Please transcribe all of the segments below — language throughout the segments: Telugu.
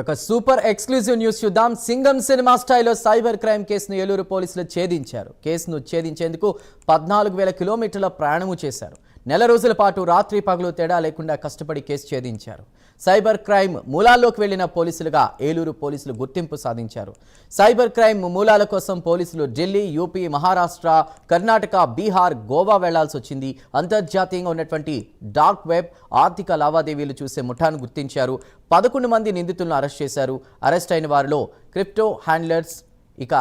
ఒక సూపర్ ఎక్స్క్లూజివ్ న్యూస్ చూద్దాం. సింగం సినిమా స్టైల్లో సైబర్ క్రైమ్ కేసును ఏలూరు పోలీసులు ఛేదించారు. కేసును ఛేదించేందుకు పద్నాలుగు వేల కిలోమీటర్ల ప్రయాణము చేశారు. నెల రోజుల పాటు రాత్రి పగలు తేడా లేకుండా కష్టపడి కేసు ఛేదించారు. సైబర్ క్రైమ్ మూలాల్లోకి వెళ్ళిన పోలీసులుగా ఏలూరు పోలీసులు గుర్తింపు సాధించారు. సైబర్ క్రైమ్ మూలాల కోసం పోలీసులు ఢిల్లీ యూపీ మహారాష్ట్ర కర్ణాటక బీహార్ గోవా వెళ్ళాల్సి వచ్చింది. అంతర్జాతీయంగా ఉన్నటువంటి డార్క్ వెబ్ ఆర్థిక లావాదేవీలు చూసే ముఠాను గుర్తించారు. పదకొండు మంది నిందితులను అరెస్ట్ చేశారు. అరెస్ట్ అయిన వారిలో క్రిప్టో హ్యాండ్లర్స్ ఇక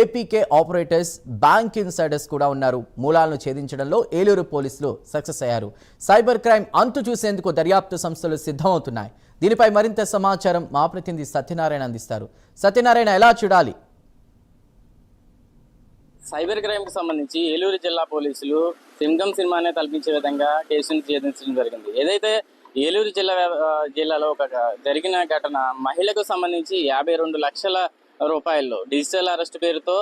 ఏపీకే ఆపరేటర్స్ బ్యాంక్ ఇన్సైడర్స్ కూడా ఉన్నారు. మూలాలను ఛేదించడంలో ఏలూరు పోలీసులు సక్సెస్ అయ్యారు. సైబర్ క్రైమ్ అంతు చూసేందుకు దర్యాప్తు సంస్థలు సిద్ధమవుతున్నాయి. దీనిపై మరింత సమాచారం మా ప్రతినిధి సత్యనారాయణ అందిస్తారు. సత్యనారాయణ ఎలా చూడాలి? సైబర్ క్రైమ్కు సంబంధించి ఏలూరు జిల్లా పోలీసులు సింగం సినిమానే తలపించే విధంగా కేసును ఛేదించడం జరిగింది. ఏదైతే ఏలూరు జిల్లా జిల్లాలో ఒక జరిగిన ఘటన మహిళకు సంబంధించి యాభై రెండు లక్షల రూపాయల్లో. డిజిటల్ అరెస్ట్ పేరుతో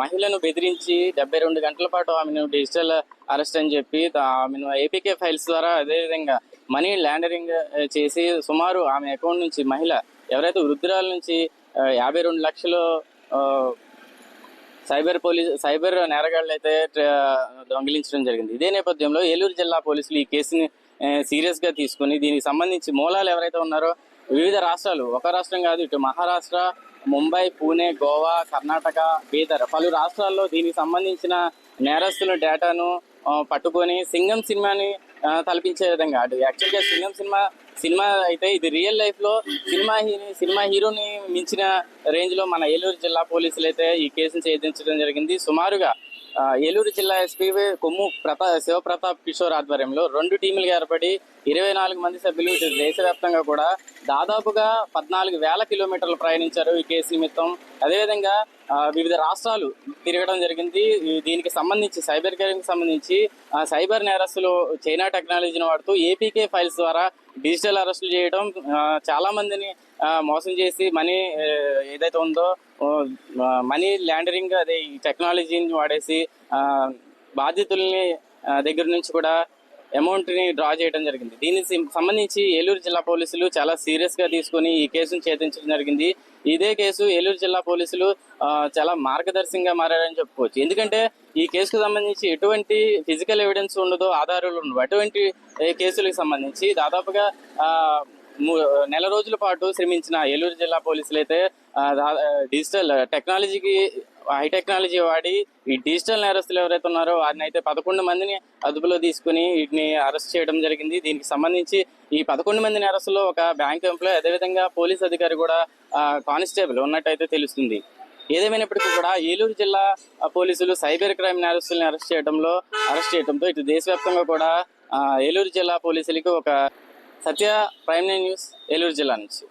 మహిళను బెదిరించి డెబ్బై రెండు గంటల పాటు ఆమెను డిజిటల్ అరెస్ట్ అని చెప్పి ఆమెను ఏపీకే ఫైల్స్ ద్వారా అదేవిధంగా మనీ ల్యాండరింగ్ చేసి సుమారు ఆమె అకౌంట్ నుంచి మహిళ ఎవరైతే వృద్ధురాల నుంచి యాభై రెండు లక్షలు సైబర్ పోలీస్ సైబర్ నేరగాళ్ళు అయితే దొంగిలించడం జరిగింది. ఇదే నేపథ్యంలో ఏలూరు జిల్లా పోలీసులు ఈ కేసుని సీరియస్గా తీసుకుని దీనికి సంబంధించి మూలాలు ఎవరైతే ఉన్నారో వివిధ రాష్ట్రాలు. ఒక రాష్ట్రం కాదు ఇటు మహారాష్ట్ర ముంబై పూణే గోవా కర్ణాటక బీదర్. పలు రాష్ట్రాల్లో దీనికి సంబంధించిన నేరస్తుల డేటాను పట్టుకొని సింగం సినిమాని తలపించే విధంగా. అటు యాక్చువల్గా సింగం సినిమా సినిమా అయితే ఇది రియల్ లైఫ్లో సినిమా హీరో సినిమా హీరోని మించిన రేంజ్లో మన ఏలూరు జిల్లా పోలీసులు అయితే ఈ కేసును ఛేదించడం జరిగింది. సుమారుగా ఏలూరు జిల్లా ఎస్పీ కొమ్ము ప్రతా శివప్రతాప్ కిషోర్ ఆధ్వర్యంలో రెండు టీములుగా ఏర్పడి ఇరవై నాలుగు మంది సభ్యులు దేశవ్యాప్తంగా కూడా దాదాపుగా పద్నాలుగు వేల కిలోమీటర్లు ప్రయాణించారు ఈ కేసు నిమిత్తం అదేవిధంగా వివిధ రాష్ట్రాలు తిరగడం జరిగింది. దీనికి సంబంధించి సైబర్ క్రైమ్కి సంబంధించి సైబర్ నేరస్తులు చైనా టెక్నాలజీని వాడుతూ ఏపీకే ఫైల్స్ ద్వారా డిజిటల్ అరెస్టులు చేయడం చాలా మందిని మోసం చేసి మనీ ఏదైతే ఉందో మనీ ల్యాండరింగ్ అదే ఈ టెక్నాలజీని వాడేసి బాధితుల్ని దగ్గర నుంచి కూడా అమౌంట్ని డ్రా చేయడం జరిగింది. దీనికి సంబంధించి ఏలూరు జిల్లా పోలీసులు చాలా సీరియస్గా తీసుకొని ఈ కేసును ఛేదించడం జరిగింది. ఇదే కేసు ఏలూరు జిల్లా పోలీసులు చాలా మార్గదర్శకంగా మారారని చెప్పుకోవచ్చు. ఎందుకంటే ఈ కేసుకు సంబంధించి ఎటువంటి ఫిజికల్ ఎవిడెన్స్ ఉండదో ఆధారాలు ఉండవు. అటువంటి కేసులకు సంబంధించి దాదాపుగా నెల రోజుల పాటు శ్రమించిన ఏలూరు జిల్లా పోలీసులు అయితే డిజిటల్ టెక్నాలజీకి హై టెక్నాలజీ వాడి ఈ డిజిటల్ నేరస్తులు ఎవరైతే ఉన్నారో వారిని అయితే పదకొండు మందిని అదుపులో తీసుకుని వీటిని అరెస్ట్ చేయడం జరిగింది. దీనికి సంబంధించి ఈ పదకొండు మంది నేరస్తులు ఒక బ్యాంక్ ఎంప్లాయ్ అదేవిధంగా పోలీస్ అధికారి కూడా కానిస్టేబుల్ ఉన్నట్టయితే తెలుస్తుంది. ఏదేమైనప్పటికీ కూడా ఏలూరు జిల్లా పోలీసులు సైబర్ క్రైమ్ నేరస్తుల్ని అరెస్ట్ చేయడంలో అరెస్ట్ చేయడంతో ఇటు దేశవ్యాప్తంగా కూడా ఏలూరు జిల్లా పోలీసులకి ఒక సత్య ప్రైమ్ న్యూస్ ఏలూరు జిల్లా నుంచి.